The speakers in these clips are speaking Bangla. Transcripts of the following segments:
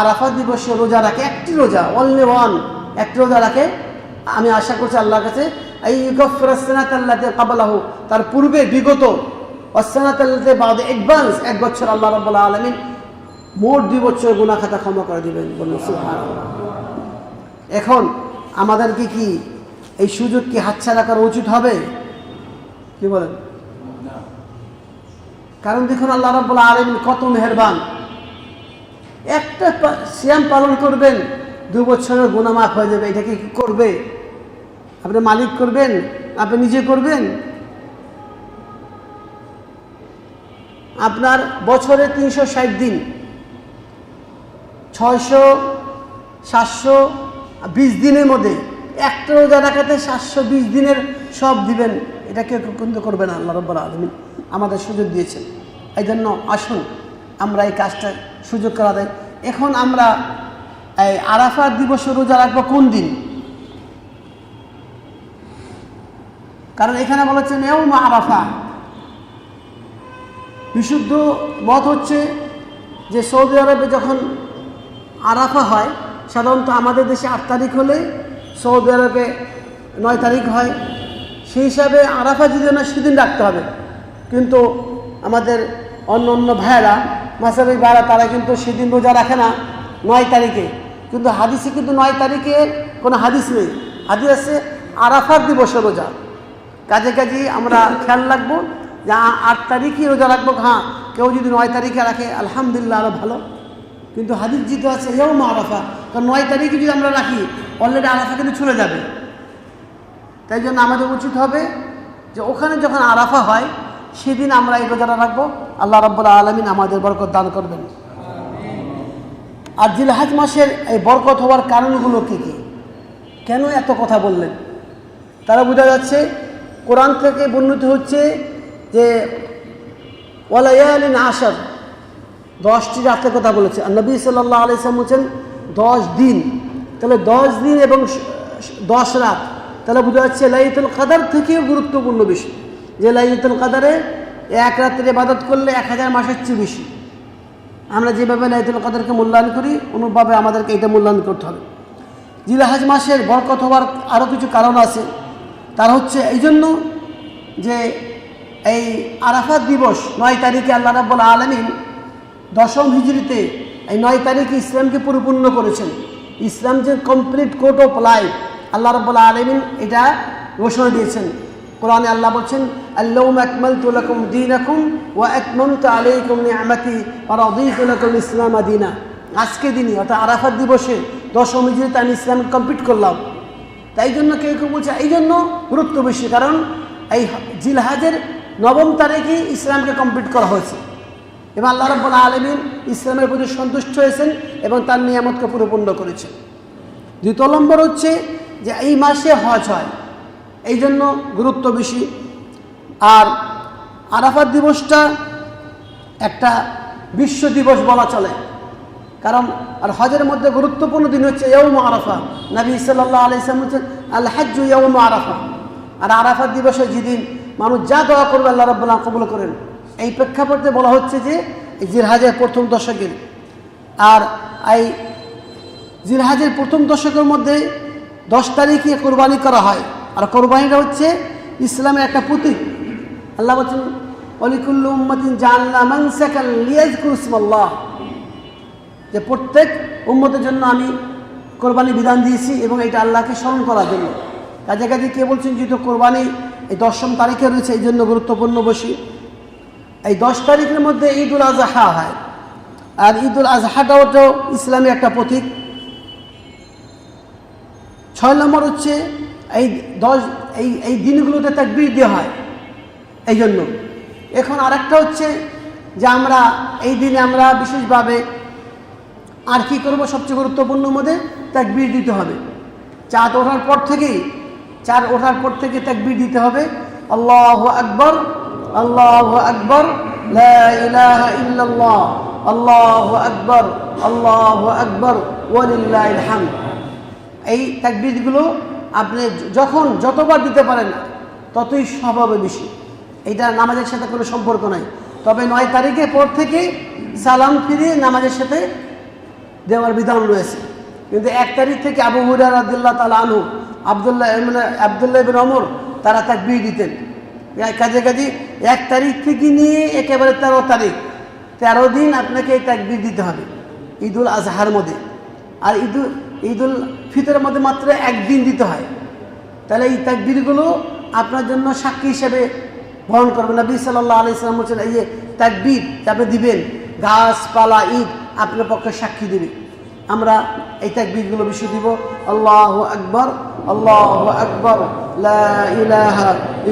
আরাফা দিবসে রোজা রাখে একটি রোজা অনলি ওয়ান একটি রোজা রাখে। আমি আশা করছি আল্লাহর কাছে এই ইউকফরাসনাত আল্লাহতে কাবালাহ তার পূর্বে বিগত অসনাত আল্লাহতে বাদ অ্যাডভান্স এক বছর আল্লাহ রাব্বুল আলামিন মোট দুই বছর গুনাহ খাতা ক্ষমা করে দিবেন বলুন এখন আমাদেরকে কি এই সুযোগ কি হাতছাড়া করা উচিত হবে? কি বলেন? কারণ দেখুন আল্লাহ রাব্বুল আলামিন কত মেহেরবান। একটা সিয়াম পালন করবেন, দু বছরের গুনাহ মাফ হয়ে যাবে। এটাকে কি করবে? আপনি মালিক করবেন? আপনি নিজে করবেন? আপনার বছরে তিনশো ষাট দিন, ছয়শো, সাতশো, বিশ দিনের মধ্যে একটা রোজা রাখাতে সাতশো, বিশ দিনের সব দিবেন। এটা কেউ কিন্তু করবে না আল্লাহ রব্বর আলমিন আমাদের সুযোগ দিয়েছেন। এই জন্য আসুন। আমরা এই কাজটা সুযোগ করা দেয়। এখন আমরা এই আরাফার দিবসে রোজা রাখব কোন দিন? কারণ এখানে বলা হচ্ছে মা আরাফা। বিশুদ্ধ মত হচ্ছে যে সৌদি আরবে যখন আরাফা হয়, সাধারণত আমাদের দেশে আট তারিখ হলে সৌদি আরবে নয় তারিখ হয়। সেই হিসাবে আরাফা যদি না সেদিন রাখতে হবে। কিন্তু আমাদের অন্য অন্য ভাইয়েরা মাসাবি ভাইয়েরা, তারা কিন্তু সেদিন রোজা রাখে না, নয় তারিখে। কিন্তু হাদিসে কিন্তু নয় তারিখে কোনো হাদিস নেই। হাদিস আছে আরাফার দিবসে রোজা। কাজে কাজে আমরা খেয়াল রাখব যে আট তারিখই রোজা রাখব। হ্যাঁ কেউ যদি নয় তারিখে রাখে, আলহামদুলিল্লাহ আরও ভালো। কিন্তু হাদিস জিতে আছে, এও মা আরাফা কারণ নয় তারিখে যদি আমরা রাখি অলরেডি আরাফা কিন্তু চলে যাবে। তাই জন্য আমাদের উচিত হবে যে, ওখানে যখন আরাফা হয়, সেদিন আমরা এই রোজাটা রাখব। আল্লাহ রব্বুল আলমিন আমাদের বরকত দান করবেন। আর জিলহাজ মাসের এই বরকত হওয়ার কারণগুলো কী কী? কেন এত কথা বললেন? তারা বোঝা যাচ্ছে, কোরআন থেকে বর্ণিত হচ্ছে যে ওয়ালায়ালিন আসার দশটি রাতের কথা বলেছে। নবী সাল্লাহ আলিয়াম বলছেন, দশ দিন। তাহলে দশ দিন এবং দশ রাত। তাহলে বোঝা যাচ্ছে লাইতুল কাদার থেকেও গুরুত্বপূর্ণ বিষয়। যে লাইতুল কাদারে এক রাত্রে ইবাদত করলে এক হাজার মাসের চেয়ে বেশি। আমরা যেভাবে লাইতুল কাদারকে মূল্যায়ন করি অনুভাবে আমাদেরকে এটা মূল্যায়ন করতে হবে। জিলাহাজ মাসের বরকত হওয়ার আরও কিছু কারণ আছে। তার হচ্ছে এই জন্য যে এই আরাফাত দিবস নয় তারিখে আল্লাহ রাব্বুল আলমিন দশম হিজড়িতে এই নয় তারিখে ইসলামকে পরিপূর্ণ করেছেন। ইসলাম যে কমপ্লিট কোর্ট অফ লাইফ আল্লাহ রাব্বুল আলমিন এটা ঘোষণা দিয়েছেন। কোরআনে আল্লাহ বলছেন আল্লাহুম ওয়া আকমামতু আলাইকুম ইসলাম দীনা। আজকে দিনই, অর্থাৎ আরাফাত দিবসে দশম হিজড়িতে আমি ইসলাম কমপ্লিট করলাম। তাই জন্য কেউ কেউ বলছে, এই জন্য গুরুত্ব বেশি, কারণ এই জিলহাজের নবম তারিখেই ইসলামকে কমপ্লিট করা হয়েছে। এবং আল্লাহ রব্বুল আলমিন ইসলামের প্রতি সন্তুষ্ট হয়েছেন এবং তার নিয়ামতকে পুরোপূর্ণ করেছেন। দ্বিতীয় নম্বর হচ্ছে যে এই মাসে হজ হয়। এই জন্য গুরুত্ব বেশি। আর আরাফাত দিবসটা একটা বিশ্ব দিবস বলা চলে। কারণ আর হজের মধ্যে গুরুত্বপূর্ণ দিন হচ্ছে ইয়ৌম আরাফা। নবী সাল্লাহ আলাইসলাম হচ্ছেন আল হাজ্জু ইয়ৌম আরাফা। আর আরাফাত দিবসে যেদিন মানুষ যা দোয়া করবে আল্লাহ রব্বুল্লাহ কবুল করেন। এই প্রেক্ষাপটে বলা হচ্ছে যে এই জিরহাজের প্রথম দশকের। আর এই জিরহাজের প্রথম দশকের মধ্যে দশ তারিখে কোরবানি করা হয়। আর কোরবানিটা হচ্ছে ইসলামের একটা প্রতীক আল্লাহ বলছেন, অলিকুল্লু উম্মতিন জানলা ইসমাল্লাহ। যে প্রত্যেক উম্মতের জন্য আমি কোরবানি বিধান দিয়েছি এবং এটা আল্লাহকে স্মরণ করার জন্য। কাজে কাজে কে বলছেন যেহেতু কোরবানি এই দশম তারিখে রয়েছে, এই জন্য গুরুত্বপূর্ণ বসি। এই দশ তারিখের মধ্যে ঈদ উল আজহা হয়। আর ঈদ উল আজহাটাও তো ইসলামের একটা প্রতীক। ছয় নম্বর হচ্ছে এই দশ, এই এই দিনগুলোতে তাকবীর দেওয়া হয়। এই জন্য এখন আরেকটা হচ্ছে যে আমরা এই দিনে আমরা বিশেষভাবে আর কি করব সবচেয়ে গুরুত্বপূর্ণ মধ্যে? তাকবীর দিতে হবে। চাঁদ ওঠার পর থেকেই চার ওঠার পর থেকে তাকবীর দিতে হবে। আল্লাহ আকবর আল্লাহ আকবর আল্লাহ আকবর আল্লাহ আকবর, ওয়ালিল্লাহিল হামদ। এই তাকবীরগুলো আপনি যখন যতবার দিতে পারেন ততই স্বভাবে বেশি। এইটা নামাজের সাথে কোনো সম্পর্ক নাই। তবে নয় তারিখের পর থেকে সালাম ফিরিয়ে নামাজের সাথে দেওয়ার বিধান রয়েছে। কিন্তু এক তারিখ থেকে আবু হুরার আবদুল্লাহ তালা আনু আবদুল্লাহ আবদুল্লাহ বিন অমর তারা তাকবির দিতেন। কাজে কাজে এক তারিখ থেকে নিয়ে একেবারে তেরো তারিখ, তেরো দিন আপনাকে এই তাকবির দিতে হবে। ঈদুল আজহার মধ্যে। আর ঈদুল ঈদুল ফিতরের মধ্যে মাত্র একদিন দিতে হয়। তাহলে এই তাকবিরগুলো আপনার জন্য সাক্ষী হিসেবে বহন করবেন নবী সাল্লাহ আলি ইসলাম বলছেন, এই যে তাকবির আপনি দিবেন, গাছপালা, ঈদ, আপনার পক্ষে সাক্ষী দিবে। আমরা এই তাকবিরগুলো বেশি দিব। আল্লাহ আকবর আল্লাহ আকবর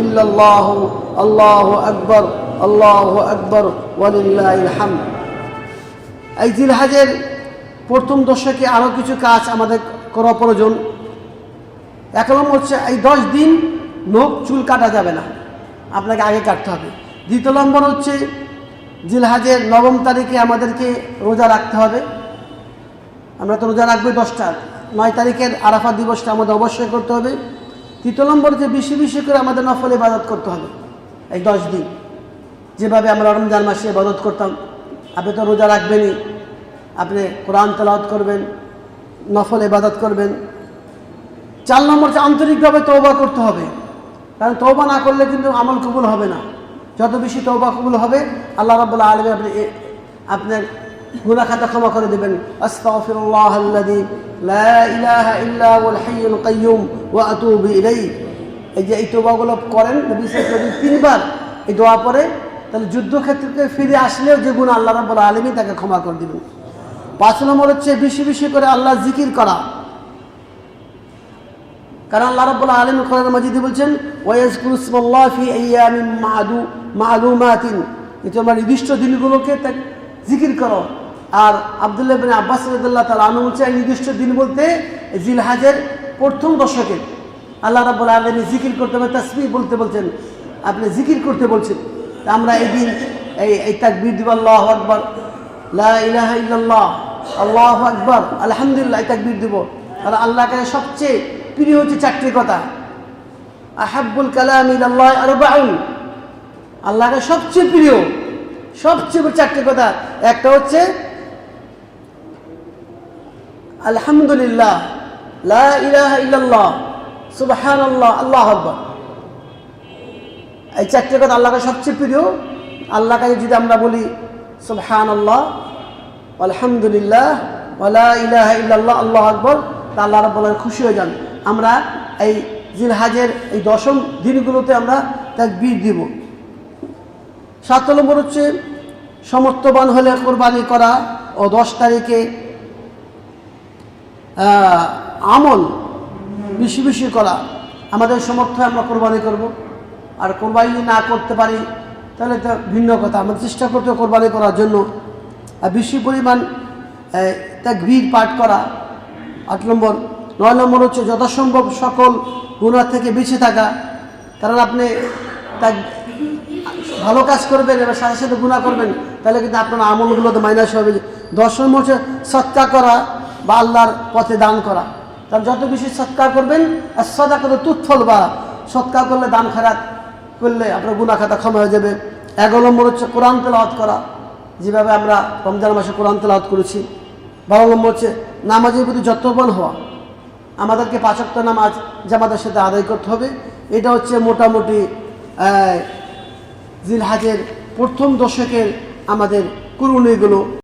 ইল্লাল্লাহ, আল্লাহ আকবর আল্লাহ আকবর, ওয়ালিল্লাহিল হামদ। এই জিলহাজের প্রথম দশকে আরও কিছু কাজ আমাদের করা প্রয়োজন। এক নম্বর হচ্ছে, এই দশ দিন নখ চুল কাটা যাবে না। আপনাকে আগে কাটতে হবে। দ্বিতীয় নম্বর হচ্ছে, জিলহাজের নবম তারিখে আমাদেরকে রোজা রাখতে হবে। আমরা তো রোজা রাখব দশটা। নয় তারিখের আরাফা দিবসটা আমাদের অবশ্যই করতে হবে। তৃতীয় নম্বর হচ্ছে, বেশি বেশি করে আমাদের নফল ইবাদত করতে হবে, এই দশ দিন। যেভাবে আমরা রমজান মাসে ইবাদত করতাম, আপনি তো রোজা রাখবেনই। আপনি কোরআন তেলাওয়াত করবেন, নফল ইবাদত করবেন। চার নম্বর আন্তরিকভাবে তৌবা করতে হবে। কারণ তৌবা না করলে কিন্তু আমল কবুল হবে না। যত বেশি তৌবা কবুল হবে, আল্লাহ রাবুল্লাহ আলমী আপনি আপনার গুনা খাতা ক্ষমা করে দেবেন। লা ইল্লা এই যে এই তৌবাগুলো করেন তিনবার এই দোয়া পরে তাহলে যুদ্ধক্ষেত্রে ফিরে আসলেও যে গুণ আল্লাহ রাব্বুল আলামিন তাকে ক্ষমা করে দিবেন। পাঁচ নম্বর হচ্ছে বেশি বেশি করে আল্লাহ জিকির করা। কারণ আল্লাহ রাব্বুল আলামিন কোরআন মাজিদে বলছেন মালুমাতিন। যে তোমরা নির্দিষ্ট দিনগুলোকে জিকির করো। আর আব্দুল্লাহ বিন আব্বাস রাদিয়াল্লাহু তাআলা আনহু বলছে নির্দিষ্ট দিন বলতে জিলহাজের প্রথম দশকে আল্লাহ রাব্বুল আলামিন জিকির করতে হবে, তাসবিহ বলতে বলছেন, আপনি জিকির করতে বলছেন। আমরা এই দিন এই এই তাকবীর দিব, আল্লাহু আকবার, লা ইলাহা ইল্লাল্লাহ। আল্লাহু আকবার, আলহামদুলিল্লাহ তাকবীর দিব। আর আল্লাহ কাছে সবচেয়ে প্রিয় হচ্ছে চারটি কথা। আহাব্বুল কালাম ইল্লাহ আরবাউন। আল্লাহকে সবচেয়ে প্রিয়, সবচেয়ে চারটি কথা। একটা হচ্ছে, আলহামদুলিল্লাহ, লা ইলাহা ইল্লাল্লাহ, সুবহানাল্লাহ, আল্লাহ আকবার। এই চারটে কথা আল্লাহকে সবচেয়ে প্রিয়। আল্লাহ কাছে যদি আমরা বলি সুবহান আল্লাহ আলহামদুলিল্লাহ ওলা ইলাহা ইল্লাল্লাহ, আল্লাহ আকবর, তা আল্লাহ খুশি হয়ে যান। আমরা এই জিলহাজের এই দশম দিনগুলোতে আমরা তাকবীর দিব। সাত নম্বর হচ্ছে, সমর্থবান হলে কোরবানি করা ও দশ তারিখে আমল বেশি বেশি করা। আমাদের সমর্থ আমরা কোরবানি করব। আর কোরবানি না করতে পারি, তাহলে তো ভিন্ন কথা। আমরা চেষ্টা করতে কোরবানি করার জন্য বেশি পরিমাণ ভিড় পাঠ করা। আট নম্বর। নয় নম্বর হচ্ছে যথাসম্ভব সকল গুণার থেকে বেঁচে থাকা। কারণ আপনি তা ভালো কাজ করবেন এবার সাথে সাথে গুণা করবেন, তাহলে কিন্তু আপনার আমলগুলোতে মাইনাস হবে। দশ নম্বর হচ্ছে সৎকার করা বা আল্লাহর পথে দান করা। কারণ যত বেশি সৎকার করবেন, আর সদা করে তুৎফল বা সৎকার করলে দান খারাপ করলে আপনার গুণা খাতা ক্ষমা হয়ে যাবে। এগারো নম্বর হচ্ছে কোরআন তেলাওয়াত করা। যেভাবে আমরা রমজান মাসে কোরআন তেলাওয়াত করেছি, বারো নম্বর হচ্ছে নামাজের প্রতি যত্নবান হওয়া। আমাদেরকে পাঁচক্ত নামাজ জামাতের সাথে আদায় করতে হবে। এটা হচ্ছে মোটামুটি জিলহাজের প্রথম দশকের আমাদের কুরুনিগুলো